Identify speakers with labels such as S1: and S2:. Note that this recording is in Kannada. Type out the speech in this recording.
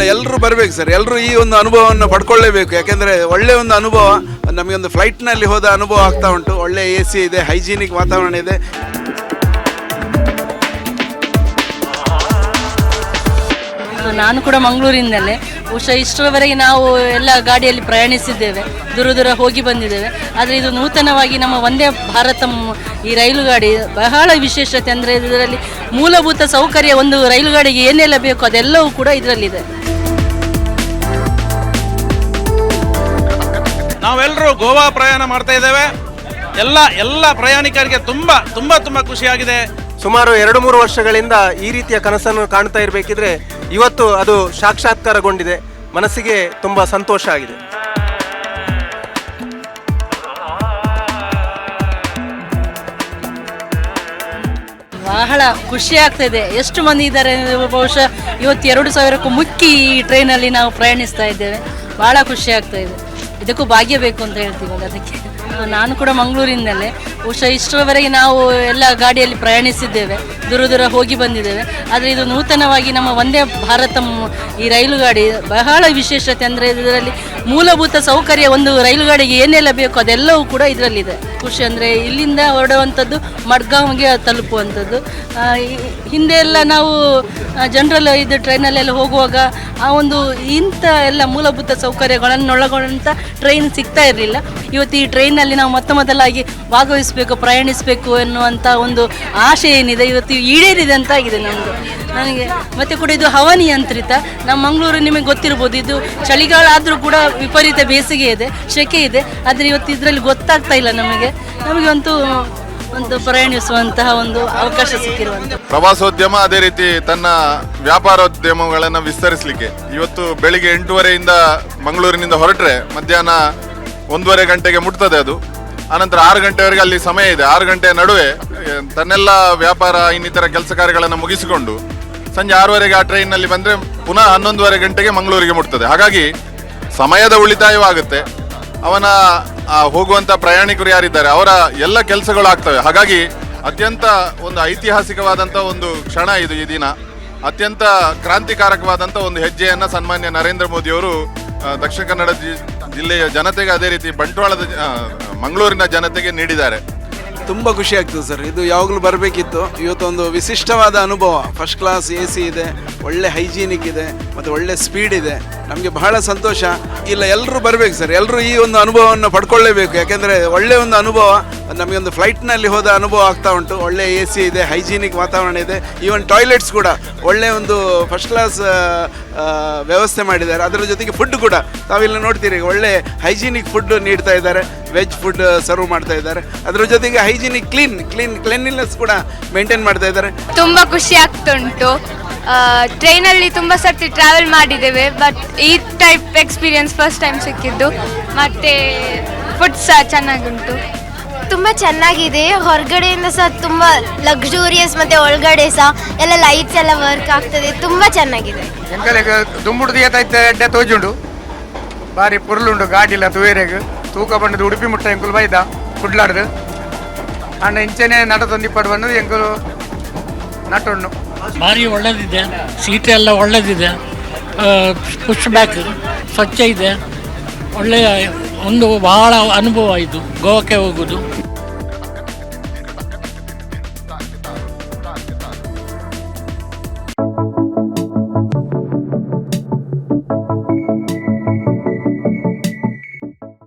S1: ಇಲ್ಲ ಎಲ್ಲರೂ ಬರಬೇಕು ಸರ್. ಎಲ್ಲರೂ ಈ ಒಂದು ಅನುಭವವನ್ನು ಪಡ್ಕೊಳ್ಳೇಬೇಕು. ಯಾಕೆಂದರೆ ಒಳ್ಳೆಯ ಒಂದು ಅನುಭವ, ನಮಗೊಂದು ಫ್ಲೈಟ್ನಲ್ಲಿ ಹೋದ ಅನುಭವ ಆಗ್ತಾ ಉಂಟು. ಒಳ್ಳೆ ಎ ಸಿ ಇದೆ, ಹೈಜೀನಿಕ್ ವಾತಾವರಣ ಇದೆ.
S2: ನಾನು ಕೂಡ ಮಂಗಳೂರಿಂದಲೇ ಬಹುಶಃ ಇಷ್ಟರವರೆಗೆ ನಾವು ಎಲ್ಲ ಗಾಡಿಯಲ್ಲಿ ಪ್ರಯಾಣಿಸಿದ್ದೇವೆ. ದೂರ ದೂರ ಹೋಗಿ ಬಂದಿದ್ದೇವೆ. ಆದರೆ ಇದು ನೂತನವಾಗಿ ನಮ್ಮ ಒಂದೇ ಭಾರತ ಈ ರೈಲು ಗಾಡಿ ಬಹಳ ವಿಶೇಷತೆ. ಅಂದರೆ ಇದರಲ್ಲಿ ಮೂಲಭೂತ ಸೌಕರ್ಯ ಒಂದು ರೈಲು ಗಾಡಿಗೆ ಏನೆಲ್ಲ ಬೇಕು ಅದೆಲ್ಲವೂ ಕೂಡ ಇದರಲ್ಲಿದೆ.
S3: ನಾವೆಲ್ಲರೂ ಗೋವಾ ಪ್ರಯಾಣ ಮಾಡ್ತಾ ಇದ್ದೇವೆ. ಎಲ್ಲ ಎಲ್ಲ ಪ್ರಯಾಣಿಕರಿಗೆ ತುಂಬ ತುಂಬ ತುಂಬ ಖುಷಿಯಾಗಿದೆ.
S4: ಸುಮಾರು ಎರಡು ಮೂರು ವರ್ಷಗಳಿಂದ ಈ ರೀತಿಯ ಕನಸನ್ನು ಕಾಣ್ತಾ ಇರಬೇಕಿದ್ರೆ ಇವತ್ತು ಅದು ಸಾಕ್ಷಾತ್ಕಾರಗೊಂಡಿದೆ. ಮನಸ್ಸಿಗೆ ತುಂಬ ಸಂತೋಷ ಆಗಿದೆ.
S2: ಬಹಳ ಖುಷಿ ಆಗ್ತಿದೆ ಎಷ್ಟು ಮಂದಿ ಇದ್ದಾರೆ ಅಂದ್ರೆ ಬಹುಶಃ ಇವತ್ತು ಎರಡು ಸಾವಿರಕ್ಕೂ ಮುಕ್ಕಿ ಈ ಟ್ರೈನಲ್ಲಿ ನಾವು ಪ್ರಯಾಣಿಸ್ತಾ ಇದ್ದೇವೆ. ಬಹಳ ಖುಷಿ ಆಗ್ತಾ ಇದೆ. ಇದಕ್ಕೂ ಭಾಗ್ಯ ಬೇಕು ಅಂತ ಹೇಳ್ತೀವಲ್ಲ ಅದಕ್ಕೆ. ನಾನು ಕೂಡ ಮಂಗಳೂರಿನಲ್ಲೇ ಬಹುಶಃ ಇಷ್ಟರವರೆಗೆ ನಾವು ಎಲ್ಲ ಗಾಡಿಯಲ್ಲಿ ಪ್ರಯಾಣಿಸಿದ್ದೇವೆ, ದೂರ ದೂರ ಹೋಗಿ ಬಂದಿದ್ದೇವೆ. ಆದರೆ ಇದು ನೂತನವಾಗಿ ನಮ್ಮ ಒಂದೇ ಭಾರತ ಈ ರೈಲು ಗಾಡಿ ಬಹಳ ವಿಶೇಷತೆ ಅಂದರೆ ಇದರಲ್ಲಿ ಮೂಲಭೂತ ಸೌಕರ್ಯ ಒಂದು ರೈಲು ಗಾಡಿಗೆ ಏನೆಲ್ಲ ಬೇಕೋ ಅದೆಲ್ಲವೂ ಕೂಡ ಇದರಲ್ಲಿದೆ. ಖುಷಿ ಅಂದರೆ ಇಲ್ಲಿಂದ ಹೊರಡುವಂಥದ್ದು ಮಡ್ಗಾವ್ಗೆ ತಲುಪುವಂಥದ್ದು. ಹಿಂದೆ ಎಲ್ಲ ನಾವು ಜನರಲ್ ಇದು ಟ್ರೈನಲ್ಲೆಲ್ಲ ಹೋಗುವಾಗ ಆ ಒಂದು ಇಂಥ ಎಲ್ಲ ಮೂಲಭೂತ ಸೌಕರ್ಯಗಳನ್ನು ಒಳಗೊಂಡಂಥ ಟ್ರೈನ್ ಸಿಗ್ತಾ ಇರಲಿಲ್ಲ. ಇವತ್ತು ಈ ಟ್ರೈನಲ್ಲಿ ನಾವು ಮೊತ್ತ ಮೊದಲಾಗಿ ಭಾಗವಹಿಸಬೇಕು ಪ್ರಯಾಣಿಸಬೇಕು ಎನ್ನುವಂಥ ಒಂದು ಆಶೆ ಏನಿದೆ, ಇವತ್ತು ಈಡೇರಿದೆ ಅಂತ ಆಗಿದೆ ನಮ್ಮದು ನನಗೆ ಮತ್ತೆ ಕೂಡ ಇದು ಹವಾನಿಯಂತ್ರಿತ ನಮ್ಮ ಮಂಗಳೂರು ನಿಮಗೆ ಗೊತ್ತಿರ್ಬೋದು, ಇದು ಚಳಿಗಾಲ ಆದರೂ ಕೂಡ ವಿಪರೀತ ಬೇಸಿಗೆ ಇದೆ ಸೆಕೆ ಇದೆ. ಆದರೆ ಇವತ್ತು ಇದರಲ್ಲಿ ಗೊತ್ತಾಗ್ತಾ ಇಲ್ಲ ನಮಗೆ. ನಮಗೆ ಒಂದು ಒಂದು ಪ್ರಯಾಣಿಸುವಂತಹ ಒಂದು ಅವಕಾಶ ಸಿಕ್ಕಿರುವಂತ.
S5: ಪ್ರವಾಸೋದ್ಯಮ ಅದೇ ರೀತಿ ತನ್ನ ವ್ಯಾಪಾರೋದ್ಯಮಗಳನ್ನು ವಿಸ್ತರಿಸಲಿಕ್ಕೆ. ಇವತ್ತು ಬೆಳಿಗ್ಗೆ ಎಂಟೂವರೆಯಿಂದ ಮಂಗಳೂರಿನಿಂದ ಹೊರಟ್ರೆ ಮಧ್ಯಾಹ್ನ ಒಂದೂವರೆ ಗಂಟೆಗೆ ಮುಟ್ತದೆ ಅದು. ಆನಂತರ ಆರು ಗಂಟೆವರೆಗೆ ಅಲ್ಲಿ ಸಮಯ ಇದೆ. ಆರು ಗಂಟೆಯ ನಡುವೆ ತನ್ನೆಲ್ಲ ವ್ಯಾಪಾರ, ಇನ್ನಿತರ ಕೆಲಸ ಕಾರ್ಯಗಳನ್ನು ಮುಗಿಸಿಕೊಂಡು ಸಂಜೆ ಆರೂವರೆಗೆ ಆ ಟ್ರೈನ್ನಲ್ಲಿ ಬಂದರೆ ಪುನಃ ಹನ್ನೊಂದುವರೆ ಗಂಟೆಗೆ ಮಂಗಳೂರಿಗೆ ಮುಟ್ತದೆ. ಹಾಗಾಗಿ ಸಮಯದ ಉಳಿತಾಯವಾಗುತ್ತೆ. ಅವನ ಹೋಗುವಂಥ ಪ್ರಯಾಣಿಕರು ಯಾರಿದ್ದಾರೆ, ಅವರ ಎಲ್ಲ ಕೆಲಸಗಳು ಆಗ್ತವೆ. ಹಾಗಾಗಿ ಅತ್ಯಂತ ಒಂದು ಐತಿಹಾಸಿಕವಾದಂಥ ಒಂದು ಕ್ಷಣ ಇದು ಈ ದಿನ. ಅತ್ಯಂತ ಕ್ರಾಂತಿಕಾರಕವಾದಂಥ ಒಂದು ಹೆಜ್ಜೆಯನ್ನು ಸನ್ಮಾನ್ಯ ನರೇಂದ್ರ ಮೋದಿಯವರು ದಕ್ಷಿಣ ಕನ್ನಡ ಜಿಲ್ಲೆಯ ಜನತೆಗೆ ಅದೇ ರೀತಿ ಬಂಟ್ವಾಳದ ಮಂಗಳೂರಿನ ಜನತೆಗೆ ನೀಡಿದ್ದಾರೆ.
S1: ತುಂಬ ಖುಷಿ ಆಗ್ತದೆ ಸರ್. ಇದು ಯಾವಾಗಲೂ ಬರಬೇಕಿತ್ತು. ಇವತ್ತು ಒಂದು ವಿಶಿಷ್ಟವಾದ ಅನುಭವ. ಫಸ್ಟ್ ಕ್ಲಾಸ್ ಎ ಸಿ ಇದೆ, ಒಳ್ಳೆ ಹೈಜೀನಿಕ್ ಇದೆ, ಮತ್ತು ಒಳ್ಳೆ ಸ್ಪೀಡ್ ಇದೆ. ನಮಗೆ ಬಹಳ ಸಂತೋಷ. ಇಲ್ಲ ಎಲ್ಲರೂ ಬರಬೇಕು ಸರ್. ಎಲ್ಲರೂ ಈ ಒಂದು ಅನುಭವವನ್ನು ಪಡ್ಕೊಳ್ಳೇಬೇಕು. ಯಾಕೆಂದರೆ ಒಳ್ಳೆ ಒಂದು ಅನುಭವ ನಮಗೊಂದು ಫ್ಲೈಟ್ನಲ್ಲಿ ಹೋದ ಅನುಭವ ಆಗ್ತಾ ಉಂಟು. ಒಳ್ಳೆ ಎ ಸಿ ಇದೆ ಹೈಜೀನಿಕ್ ವಾತಾವರಣ ಇದೆ. ಈವನ್ ಟಾಯ್ಲೆಟ್ಸ್ ಕೂಡ ಒಳ್ಳೆ ಒಂದು ಫಸ್ಟ್ ಕ್ಲಾಸ್ ವ್ಯವಸ್ಥೆ ಮಾಡಿದ್ದಾರೆ. ಅದರ ಜೊತೆಗೆ ಫುಡ್ ಕೂಡ. ತಾವಿಲ್ಲಿ ನೋಡ್ತೀರಿ ಒಳ್ಳೆ ಹೈಜೀನಿಕ್ ಫುಡ್ ನೀಡ್ತಾ ಇದ್ದಾರೆ. ವೆಜ್ ಫುಡ್ ಸರ್ವ್ ಮಾಡ್ತಾ ಇದ್ದಾರೆ. ಅದರ ಜೊತೆಗೆ ಹೈಜಿನಿಕ್ ಕ್ಲೀನ್ ಕ್ಲೀನ್ ಕ್ಲೀನ್ಲಿನೆಸ್ ಕೂಡ ಮೇಂಟೈನ್ ಮಾಡ್ತಾ ಇದ್ದಾರೆ.
S6: ತುಂಬ ಖುಷಿ ಆಗ್ತುಂಟು. ಟ್ರೈನಲ್ಲಿ ತುಂಬ ಸರ್ತಿ ಟ್ರಾವೆಲ್ ಮಾಡಿದ್ದೇವೆ ಬಟ್ ಈ ಟೈಪ್ ಎಕ್ಸ್ಪೀರಿಯನ್ಸ್ ಫಸ್ಟ್ ಟೈಮ್ ಸಿಕ್ಕಿದ್ದು. ಮತ್ತೆ ಫುಡ್ ಸಹ ಚೆನ್ನಾಗುಂಟು.
S7: ತುಂಬ ಚೆನ್ನಾಗಿದೆ. ಹೊರಗಡೆಯಿಂದ ಸಹ ತುಂಬ ಲಕ್ಸುರಿಯಸ್ ಮತ್ತೆ ಒಳಗಡೆ ಸಹ ಎಲ್ಲ ಲೈಟ್ಸ್ ಎಲ್ಲ ವರ್ಕ್ ಆಗ್ತದೆ. ತುಂಬ ಚೆನ್ನಾಗಿದೆ.
S8: ಎಂಕಲೆಗ್ ದುಂಬುಡು ಏತೈತೆ ಎಡ್ಡೆ ತೋಜುಂಡು. ಬಾರಿ ಪುರ್ಲುಂಡು ಗಾಡಿಲ ತೂಯರೆಗ್ ತೂಕ ಬಂಡದ ಉಡುಪಿ ಮುಟ್ಟ ಎಂಕುಲು ಬೈದ, ಕುಡ್ಲಾಡ್ದು. ಅಣ್ಣ ಇಂಚೆನೆ ನಟ ತೊಂದಿಪ್ಪಡು ಬಂದು ಎಂಕುಲು ನಟಣ್ಣು.
S9: ಭಾರಿ ಒಳ್ಳೆದಿದೆ, ಸೀಟ್ ಎಲ್ಲ ಒಳ್ಳೆದಿದೆ ಪುಷ್ ಬ್ಯಾಕ್ ಸ್ವಚ್ಛ ಇದೆ. ಒಳ್ಳೆಯ ಒಂದು ಬಹಳ ಅನುಭವ ಇದು, ಗೋವಾಕ್ಕೆ ಹೋಗೋದು.